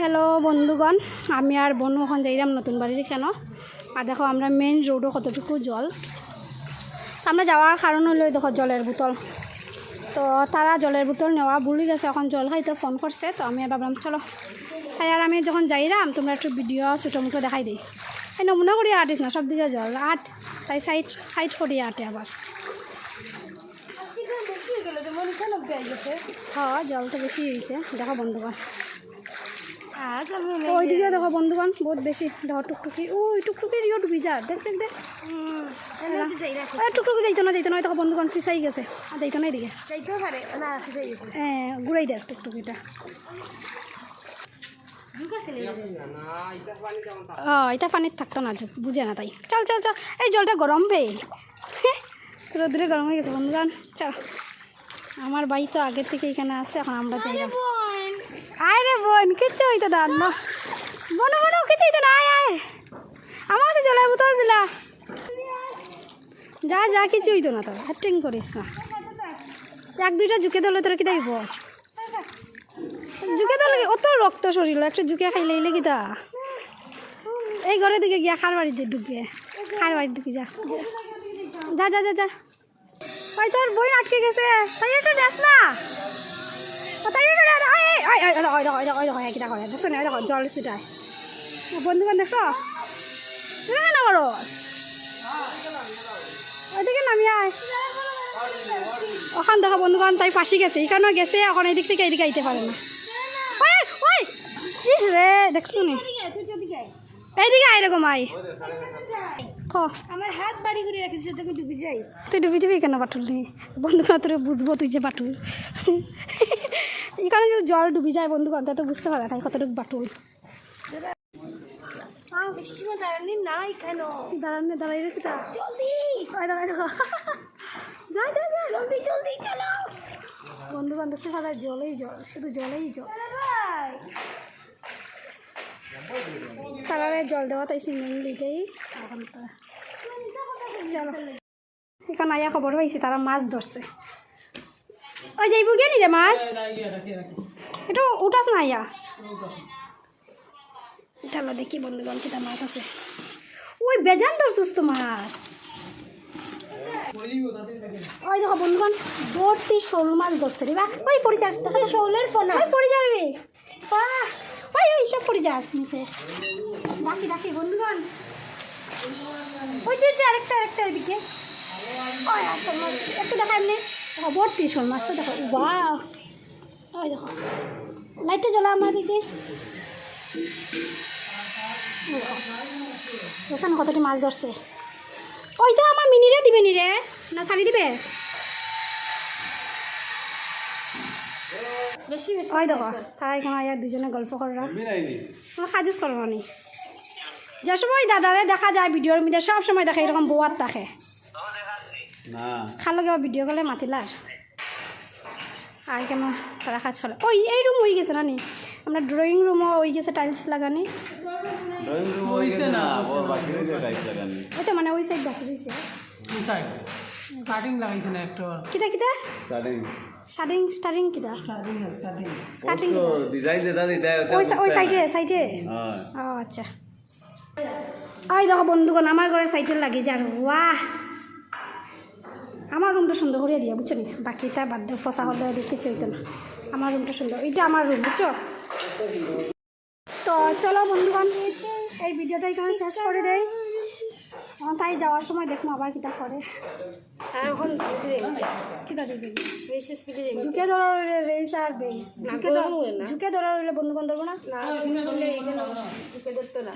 Hello বন্ধুগণ। আমি আর বনু এখন যাইলাম নতুন বাড়ির কেন? আর দেখো আমরা মেন রোডও কতটুকু জল? আমরা যাওয়ার কারণ হলো দেখো জলের বোতল। তো তারা জলের বোতল নেওয়া ভুলে গেছে এখন জল খাইতে ফোন করছে তো আমি আর ভাবলাম চলো। তাই আর আমি যখন যাইলাম তোমরা একটু ভিডিও ছোটো মুটো দেখাই দিই। এই নমুনা করিয়া আটিস না সব দিকে জল। আট তাই সাইড সাইড করিয়া আটে আবার। হ্যাঁ জল তো বেশি হয়েছে। দেখো বন্ধুগণ। ওইদিকে দেখো বন্ধুগণ বহুত বেশি দেখো টুকটুকি। ওই টুকটুকি রিও ডুবি যা দেখ দেখ দেখ। টুকটুকি যাইতো না যাইতো না দেখো বন্ধুগণ ফিসাই গেছে। আর যাইতো না এদিকে। হ্যাঁ ঘুরাই দেখ টুকটুকিটা। ও এটা পানির থাকতো না বুঝে না তাই। চল চল চল এই জলটা গরম বে। রোদ্রে গরম হয়ে গেছে বন্ধুগণ চল। আমার বাড়ি তো আগের থেকে এখানে আছে এখন আমরা যাই আয় রে বোন, কিচ্ছু হইতো না বোন বোন, কিচ্ছু হইতো না, আয় আয়। আমার কাছে জলের বোতল দিলা। যা যা কিছু হইতো না তো অ্যাক্টিং করিস না। এক, দুইটা ঝুঁকে দিলে তোর কি দেখব ঝুঁকে দিলে অত রক্ত শরীর, একটু ঝুঁকে খাইলে এলে কিতা এই ঘরের দিকে গিয়া খার বাড়িতে ঢুকে, খার বাড়ির দিকে যা। যা যা যা যা। ওই তোর বই আটকে গেছে, তাই একটু ড্রেস না। তাই একটু আয় আয় দেখো দেখো দেখো দেখো কিটা করে দেখছ না দেখো জল সিটায় বন্ধুগণ দেখছ দেখে না বড় ওইদিকে নামি আয় ওখান দেখো বন্ধুগণ তাই ফাঁসি গেছে এখানেও গেছে এখন এদিক থেকে এদিকে আইতে পারে না ওই ওই ইস রে দেখছ নি এইদিকে আয় আয় ক আমার হাত বাড়ি করে রাখিস তুমি ডুবে যাই তুই ডুবি যাবি কেন বাটুল বন্ধুগণ তোর বুঝব তুই যে বাটুল এখানে যদি জল ডুবি যায় বন্ধুগণ তা তো বুঝতে পারে তাই কতটুকু বাটুল। দাঁড়ানি নাই কেন? দাঁড়ানে দাঁড়াই রেখে জলদি! ওই যা যা যা। জলদি জলদি চলো! দেখতে পারে জলেই জল শুধু জলেই জল। জল দেওয়া তাই এখন চলো। এখানে আয়া খবর পাইছি তারা মাছ ধরছে। ওই যাইব গিয়ে নি রে মাছ একটু উঠাস না আয়া চলো দেখি বন্ধুগণ কিটা মাছ আছে। ওই বেজান ধরছিস তো মাছ। ওই দেখো বন্ধুগণ ভর্তি শোল মাছ ধরছে রে বা। ওই পরিচার দেখা শোলের ফোন। ওই পরিচার রে বাহ ওই ওই সব পরিচার নিচে। ডাকি ডাকি বন্ধুগণ। ওই যে আরেকটা আরেকটা এদিকে। ওই একটু দেখা এমনি। ভর্তি শোল মাছ তো দেখো বাহ। ওই দেখো লাইটটা জ্বলা আমার দিকে। দেখছেন কতটি মাছ ধরছে? ওই তো আমার মিনিরে দিবে নি রে না শাড়ি দিবে? ওই দেখো তারা এখানে আয়া দুজনে গল্প করা কোনো কাজুস করব নি যে সময় দাদারে দেখা যায় ভিডিওর মধ্যে সব সময় দেখে এরকম বউয়ার থাকে। খালো কেউ ভিডিও করলে মাতিলার আর কেন তারা কাজ চলে। ওই এই রুম হয়ে গেছে না নি আমরা ড্রয়িং রুমও হয়ে গেছে টাইলস লাগানি। ড্রয়িং রুম গেছে না ও বাকি রয়েছে টাইপ লাগানি। ওই তো মানে ওই সাইড বাকি রয়েছে কিতা কিতা? স্টার্টিং স্টার্টিং কিতা? স্টার্টিং ওই সাইডে সাইডে হ্যাঁ। ও আচ্ছা। ওই দেখো বন্ধুগণ আমার ঘরের সাইডে লাগে যার ওয়াহ আমার রুমটা সুন্দর করিয়া দিয়া বুঝছ নি? বাকিটা বাদ দিয়ে ফসা হলে দেখতে চাইতো না। আমার রুমটা সুন্দর। এটা আমার রুম বুঝছ? তো চলো বন্ধুগণ এই ভিডিওটা এখানে শেষ করে দেই। এখন তাই যাওয়ার সময় দেখব আবার কিতা করে। এখন কিতা স্পিডে যাই? ঝুঁকে ধরা রইলে রেস আর বেস ঝুঁকে ধরা। ঝুঁকে রইলে বন্ধুগণ ধরবো না? এখানে ঢুকে ধরতো না।